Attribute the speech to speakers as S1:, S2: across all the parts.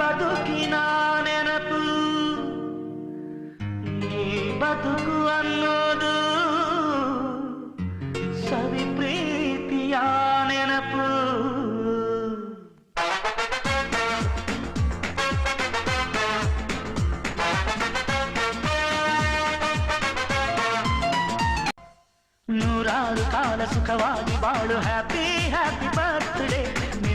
S1: ಬದುಕಿನ ನೆನಪು ಈ ಬದುಕು ಅನ್ನೋದು ಸವಿ ಪ್ರೀತಿಯ ನೆನಪು ನೂರಾರು ಕಾಲ ಸುಖವಾಗಿ ಬಾಳು ಹ್ಯಾಪಿ ಹ್ಯಾಪಿ ಬರ್ತ್ಡೇ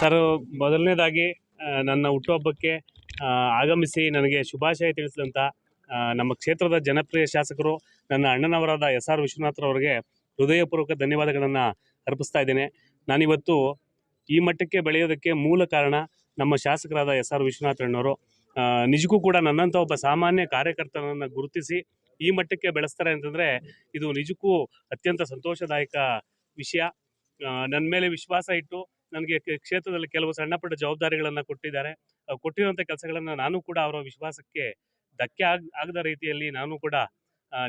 S2: ಸರ್, ಮೊದಲನೇದಾಗಿ ನನ್ನ ಹುಟ್ಟುಹಬ್ಬಕ್ಕೆ ಆಗಮಿಸಿ ನನಗೆ ಶುಭಾಶಯ ತಿಳಿಸಿದಂಥ ನಮ್ಮ ಕ್ಷೇತ್ರದ ಜನಪ್ರಿಯ ಶಾಸಕರು, ನನ್ನ ಅಣ್ಣನವರಾದ ಎಸ್ ಆರ್ ವಿಶ್ವನಾಥ್ರವರಿಗೆ ಹೃದಯಪೂರ್ವಕ ಧನ್ಯವಾದಗಳನ್ನು ಅರ್ಪಿಸ್ತಾ ಇದ್ದೇನೆ. ನಾನಿವತ್ತು ಈ ಮಟ್ಟಕ್ಕೆ ಬೆಳೆಯೋದಕ್ಕೆ ಮೂಲ ಕಾರಣ ನಮ್ಮ ಶಾಸಕರಾದ ಎಸ್ ಆರ್ ವಿಶ್ವನಾಥಣ್ಣವರು ನಿಜಕ್ಕೂ ಕೂಡ ನನ್ನಂಥ ಒಬ್ಬ ಸಾಮಾನ್ಯ ಕಾರ್ಯಕರ್ತನನ್ನು ಗುರುತಿಸಿ ಈ ಮಟ್ಟಕ್ಕೆ ಬೆಳೆಸ್ತಾರೆ ಅಂತಂದರೆ ಇದು ನಿಜಕ್ಕೂ ಅತ್ಯಂತ ಸಂತೋಷದಾಯಕ ವಿಷಯ. ನನ್ನ ಮೇಲೆ ವಿಶ್ವಾಸ ಇಟ್ಟು ನನಗೆ ಕ್ಷೇತ್ರದಲ್ಲಿ ಕೆಲವು ಸಣ್ಣ ಪುಟ್ಟ ಜವಾಬ್ದಾರಿಗಳನ್ನು ಕೊಟ್ಟಿದ್ದಾರೆ. ಕೊಟ್ಟಿರುವಂಥ ಕೆಲಸಗಳನ್ನು ನಾನು ಕೂಡ ಅವರ ವಿಶ್ವಾಸಕ್ಕೆ ಧಕ್ಕೆ ಆಗ, ಆಗದ ರೀತಿಯಲ್ಲಿ ನಾನು ಕೂಡ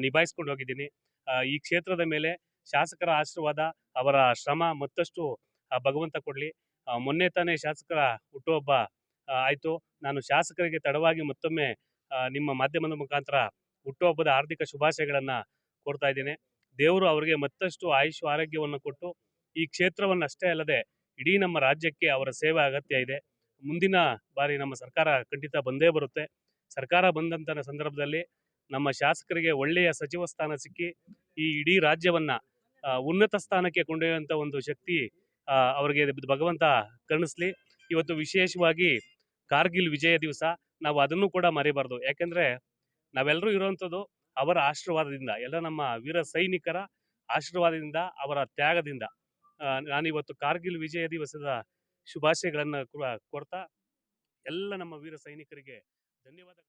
S2: ನಿಭಾಯಿಸ್ಕೊಂಡು ಹೋಗಿದ್ದೀನಿ. ಈ ಕ್ಷೇತ್ರದ ಮೇಲೆ ಶಾಸಕರ ಆಶೀರ್ವಾದ, ಅವರ ಶ್ರಮ ಮತ್ತಷ್ಟು ಭಗವಂತ ಕೊಡಲಿ. ಮೊನ್ನೆ ತಾನೇ ಶಾಸಕರ ಹುಟ್ಟುಹಬ್ಬ ಆಯಿತು ಆಯ್ತು. ನಾನು ಶಾಸಕರಿಗೆ ತಡವಾಗಿ ಮತ್ತೊಮ್ಮೆ ನಿಮ್ಮ ಮಾಧ್ಯಮದ ಮುಖಾಂತರ ಹುಟ್ಟುಹಬ್ಬದ ಆರ್ಥಿಕ ಶುಭಾಶಯಗಳನ್ನು ಕೊಡ್ತಾ ಇದ್ದೇನೆ. ದೇವರು ಅವರಿಗೆ ಮತ್ತಷ್ಟು ಆಯುಷ್, ಆರೋಗ್ಯವನ್ನು ಕೊಟ್ಟು ಈ ಕ್ಷೇತ್ರವನ್ನು ಅಷ್ಟೇ ಅಲ್ಲದೆ ಇಡೀ ನಮ್ಮ ರಾಜ್ಯಕ್ಕೆ ಅವರ ಸೇವೆ ಅಗತ್ಯ ಇದೆ. ಮುಂದಿನ ಬಾರಿ ನಮ್ಮ ಸರ್ಕಾರ ಖಂಡಿತ ಬಂದೇ ಬರುತ್ತೆ. ಸರ್ಕಾರ ಬಂದಂಥ ಸಂದರ್ಭದಲ್ಲಿ ನಮ್ಮ ಶಾಸಕರಿಗೆ ಒಳ್ಳೆಯ ಸಚಿವ ಸ್ಥಾನ ಸಿಕ್ಕಿ ಈ ಇಡೀ ರಾಜ್ಯವನ್ನ ಉನ್ನತ ಸ್ಥಾನಕ್ಕೆ ಕೊಂಡೊಯ್ಯುವಂಥ ಒಂದು ಶಕ್ತಿ ಅವರಿಗೆ ಭಗವಂತ ಕರುಣಿಸ್ಲಿ. ಇವತ್ತು ವಿಶೇಷವಾಗಿ ಕಾರ್ಗಿಲ್ ವಿಜಯ ದಿವಸ ನಾವು ಅದನ್ನು ಕೂಡ ಮರಿಬಾರ್ದು. ಯಾಕೆಂದರೆ ನಾವೆಲ್ಲರೂ ಇರುವಂಥದ್ದು ಅವರ ಆಶೀರ್ವಾದದಿಂದ, ಎಲ್ಲ ನಮ್ಮ ವೀರ ಸೈನಿಕರ ಆಶೀರ್ವಾದದಿಂದ, ಅವರ ತ್ಯಾಗದಿಂದ. ನಾನಿವತ್ತು ಕಾರ್ಗಿಲ್ ವಿಜಯ ದಿವಸದ ಶುಭಾಶಯಗಳನ್ನು ಕೂಡ ಕೊಡ್ತಾ ಎಲ್ಲ ನಮ್ಮ ವೀರ ಸೈನಿಕರಿಗೆ ಧನ್ಯವಾದ.